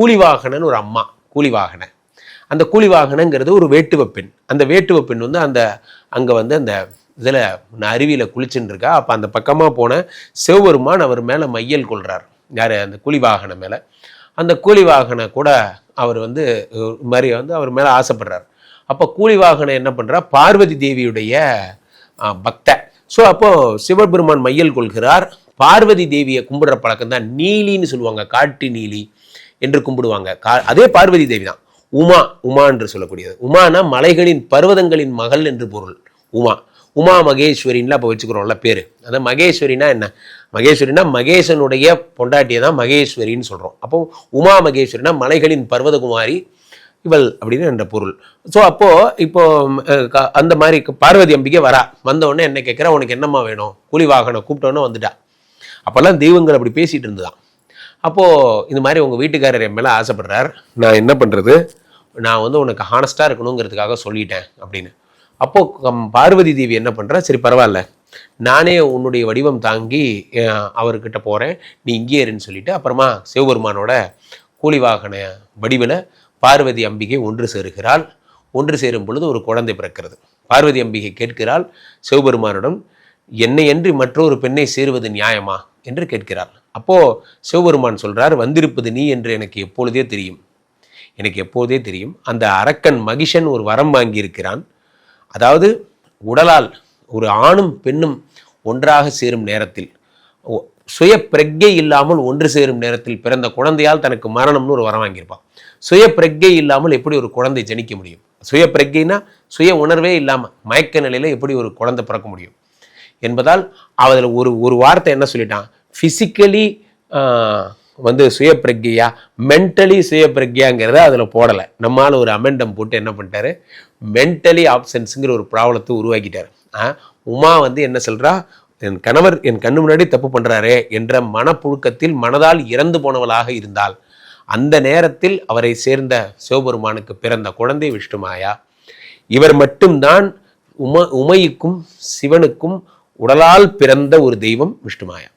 கூலிவாகனன்னு ஒரு அம்மா கூலிவாகன. அந்த கூலிவாகனங்கிறது ஒரு வேட்டுவ பெண். அந்த வேட்டுவ பெண் வந்து அந்த அங்கே வந்து அந்த இதில் அருவியில் குளிச்சுட்டு இருக்கா அப்போ அந்த பக்கமாக போன சிவபெருமான் அவர் மேலே மையல் கொள்கிறார் யார்? அந்த கூலிவாகன மேலே. அந்த கூலிவாகனை கூட அவர் வந்து மாதிரி வந்து அவர் மேலே ஆசைப்படுறார். அப்போ கூலிவாகனை என்ன பண்ணுறா பார்வதி தேவியுடைய பக்த. ஸோ அப்போது சிவபெருமான் மையல் கொள்கிறார். பார்வதி தேவியை கும்பிடுற பழக்கம் தான் நீலின்னு சொல்லுவாங்க காட்டு நீலி. என்று கும்பிடுவாங்க. கா அதே பார்வதி தேவி தான் உமா உமா என்று சொல்லக்கூடியது. உமானா மலைகளின் பர்வதங்களின் மகள் என்று பொருள். உமா. உமா மகேஸ்வரின்லாம் அப்போ வச்சுக்கிறோம்ல பேர். அந்த மகேஸ்வரினா என்ன? மகேஸ்வரினா மகேசனுடைய பொண்டாட்டியை தான் மகேஸ்வரின்னு சொல்கிறோம் அப்போ உமா மகேஸ்வரினா மலைகளின் பர்வதகுமாரி இவள் அப்படின்னு என்ற பொருள். ஸோ அப்போது இப்போ அந்த மாதிரி பார்வதி அம்பிகை வரா. வந்த என்ன கேட்குறா? உனக்கு என்னம்மா வேணும்? கூலி வாகனம் கூப்பிட்டோன்னே வந்துட்டா. அப்போல்லாம் தெய்வங்கள் அப்படி பேசிகிட்டு இருந்துதான். அப்போது இந்த மாதிரி உங்கள் வீட்டுக்காரர் என் மேலே ஆசைப்படுறார். நான் என்ன பண்ணுறது நான் வந்து உனக்கு ஹானஸ்ட்டாக இருக்கணுங்கிறதுக்காக சொல்லிட்டேன் அப்படின்னு. அப்போது பார்வதி தேவி என்ன பண்ணுறா சரி பரவாயில்ல. நானே உன்னுடைய வடிவம் தாங்கி அவர்கிட்ட போகிறேன் நீ இங்கே இருன்னு சொல்லிட்டு அப்புறமா சிவபெருமானோட கூலிவாகன வடிவில் பார்வதி அம்பிகை ஒன்று சேருகிறாள். ஒன்று சேரும் பொழுது ஒரு குழந்தை பிறக்கிறது. பார்வதி அம்பிகை கேட்கிறாள் சிவபெருமானிடம் என்னை அன்றி மற்றொரு பெண்ணை சேருவது நியாயமா என்று கேட்கிறாள். அப்போ சிவபெருமான் சொல்றார் வந்திருப்பது நீ என்று எனக்கு எப்பொழுதே தெரியும். எனக்கு எப்போதே தெரியும். அந்த அரக்கன் மகிஷன் ஒரு வரம் வாங்கியிருக்கிறான். அதாவது உடலால் ஒரு ஆணும் பெண்ணும் ஒன்றாக சேரும் நேரத்தில் சுய பிரக்ஞை இல்லாமல் ஒன்று சேரும் நேரத்தில் பிறந்த குழந்தையால் தனக்கு மரணம்னு ஒரு வரம் வாங்கியிருப்பான். சுய பிரக்ஞை இல்லாமல் எப்படி ஒரு குழந்தை ஜனிக்க முடியும்? சுய பிரக்ஞைனா சுய உணர்வே இல்லாமல் மயக்க நிலையில் எப்படி ஒரு குழந்தை பிறக்க முடியும்? என்பதால் அதில் ஒரு ஒரு வார்த்தை என்ன சொல்லிட்டான்? ஃபிசிக்கலி வந்து சுய மென்டலி சுயபிரக்யாங்கிறத அதில் போடலை. நம்மால் ஒரு அமெண்டம் போட்டு என்ன பண்ணிட்டாரு? மென்டலி ஆப்சன்ஸுங்கிற ஒரு ப்ராப்ளத்தை உருவாக்கிட்டார். ஆ, உமா வந்து என்ன சொல்கிறா என் கணவர் என் கண்ணு முன்னாடி தப்பு பண்ணுறாரே என்ற மனப்புழுக்கத்தில் மனதால் இறந்து போனவளாக இருந்தால் அந்த நேரத்தில் அவரை சேர்ந்த சிவபெருமானுக்கு பிறந்த குழந்தை விஷ்ணுமாயா. இவர் மட்டும்தான் உம உமையுக்கும் சிவனுக்கும் உடலால் பிறந்த ஒரு தெய்வம் விஷ்ணுமாயா.